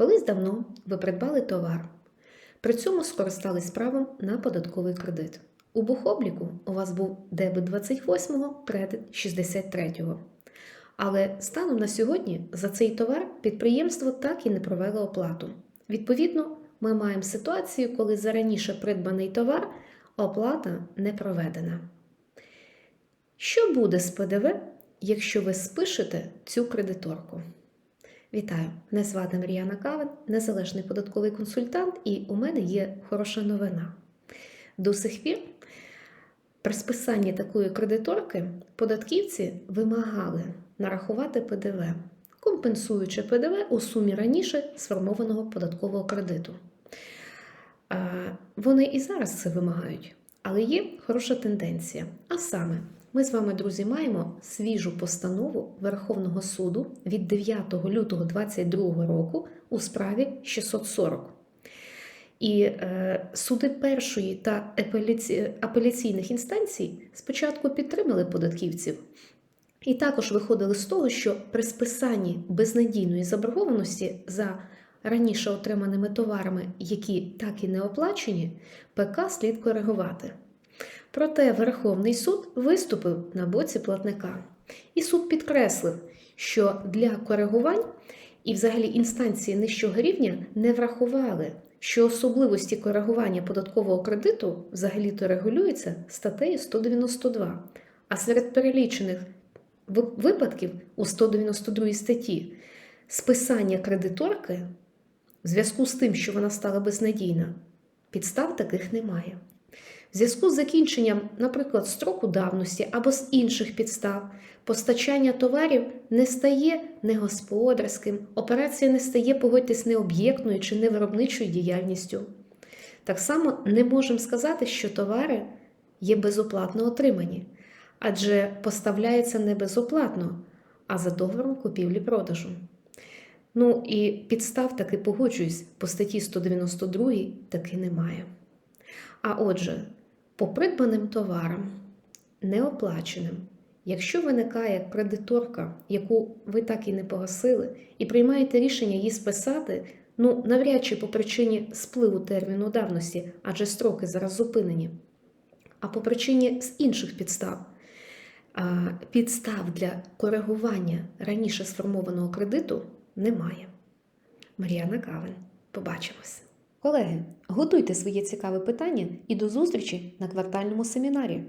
Колись давно ви придбали товар. При цьому скористались правом на податковий кредит. У бухобліку у вас був дебет 28-го, кредит 63-го. Але станом на сьогодні за цей товар підприємство так і не провело оплату. Відповідно, ми маємо ситуацію, коли за раніше придбаний товар оплата не проведена. Що буде з ПДВ, якщо ви спишете цю кредиторку? Вітаю! Мене звати Мар'яна Кавин, незалежний податковий консультант, і у мене є хороша новина. До сих пір при списанні такої кредиторки податківці вимагали нарахувати ПДВ, компенсуючи ПДВ у сумі раніше сформованого податкового кредиту. Е, Вони і зараз це вимагають, але є хороша тенденція. А саме, ми з вами, друзі, маємо свіжу постанову Верховного суду від 9 лютого 2022 року у справі 640. І е, суди першої та апеляці... апеляційних інстанцій спочатку підтримали податківців, і також виходили з того, що при списанні безнадійної заборгованості за раніше отриманими товарами, які так і не оплачені, ПК слід коригувати. Проте Верховний суд виступив на боці платника, і суд підкреслив, що для коригувань і взагалі інстанції нижчого рівня не врахували, що особливості коригування податкового кредиту взагалі-то регулюються статтею 192, а серед перелічених випадків у 192 статті списання кредиторки в зв'язку з тим, що вона стала безнадійна, підстав таких немає. В зв'язку з закінченням, наприклад, строку давності або з інших підстав, постачання товарів не стає негосподарським, операція не стає, погодьтесь, необ'єктною чи невиробничою діяльністю. Так само не можемо сказати, що товари є безоплатно отримані, адже поставляються не безоплатно, а за договором купівлі-продажу. Ну і підстав таки погоджуюсь, по статті 192 таки немає. А отже, по придбаним товарам, неоплаченим, якщо виникає кредиторка, яку ви так і не погасили, і приймаєте рішення її списати, ну навряд чи по причині спливу терміну давності, адже строки зараз зупинені, а по причині з інших підстав. Підстав для коригування раніше сформованого кредиту немає. Мар'яна Кавин. Побачимось. Колеги, готуйте своє цікаве питання і до зустрічі на квартальному семінарі.